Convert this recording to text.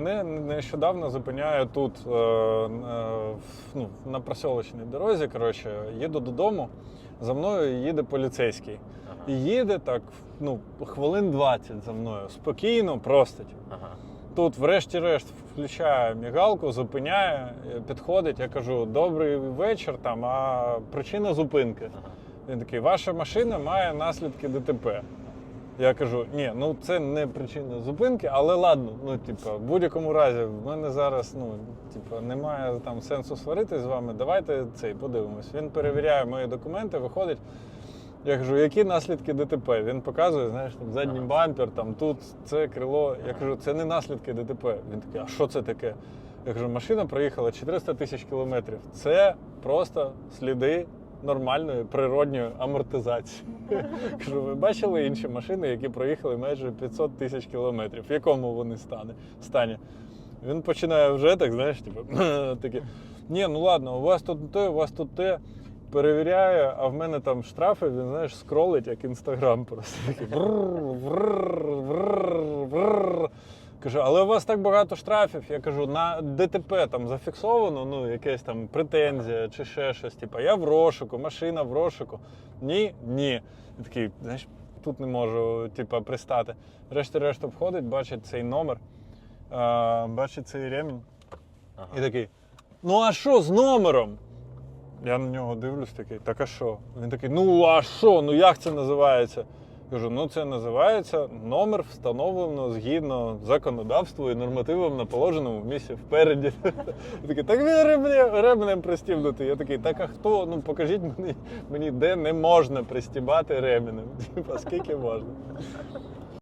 Мене нещодавно зупиняє тут е, е, ну, на просьолочній дорозі. Коротше, їду додому. За мною їде поліцейський. І їде так, ну, хвилин 20 за мною. Спокійно, просто. типу. Ага. Тут, врешті-решт, включає мігалку, зупиняє, е, підходить. Я кажу, добрий вечір, там, а причина зупинки. Ага. Він такий, ваша машина має наслідки ДТП. Я кажу, ні, ну це не причина зупинки, але ладно, ну типа, в будь-якому разі, в мене зараз ну, типа, немає там сенсу сварити з вами. Давайте цей подивимось. Він перевіряє мої документи, виходить. Я кажу, які наслідки ДТП? Він показує, знаєш, там задній Ага. бампер, там тут це крило. Я кажу, це не наслідки ДТП. Він такий, а що це таке? Я кажу, машина проїхала 400 тисяч кілометрів. Це просто сліди нормальної природньої амортизації. Кажу, ви бачили інші машини, які проїхали майже 500 тисяч кілометрів. В якому вони стане, стані? Він починає вже так, знаєш, типу, таке. Ні, ну ладно, у вас тут те, у вас тут те. Перевіряє, а в мене там штрафи, він знаєш, скролить як інстаграм просто. Такий Кажу, але у вас так багато штрафів. Я кажу, на ДТП там зафіксовано, ну, якась там претензія чи ще щось. Типа, я в розшуку, машина в розшуку. Ні, ні. І такий, знаєш, тут не можу, типа, пристати. Решті-решт обходить, бачить цей номер, а, бачить цей ремінь. Ага. І такий, ну а що з номером? Я на нього дивлюсь такий, так а що? Він такий, ну а що? Ну як це називається? Кажу, ну це називається номер встановлено згідно законодавству і нормативам на положеному місці впереді. Такий, так він ремнем, ремнем пристібнути. Я такий, так а хто? Ну покажіть мені, мені де не можна пристібати ремнем. Типа, скільки можна.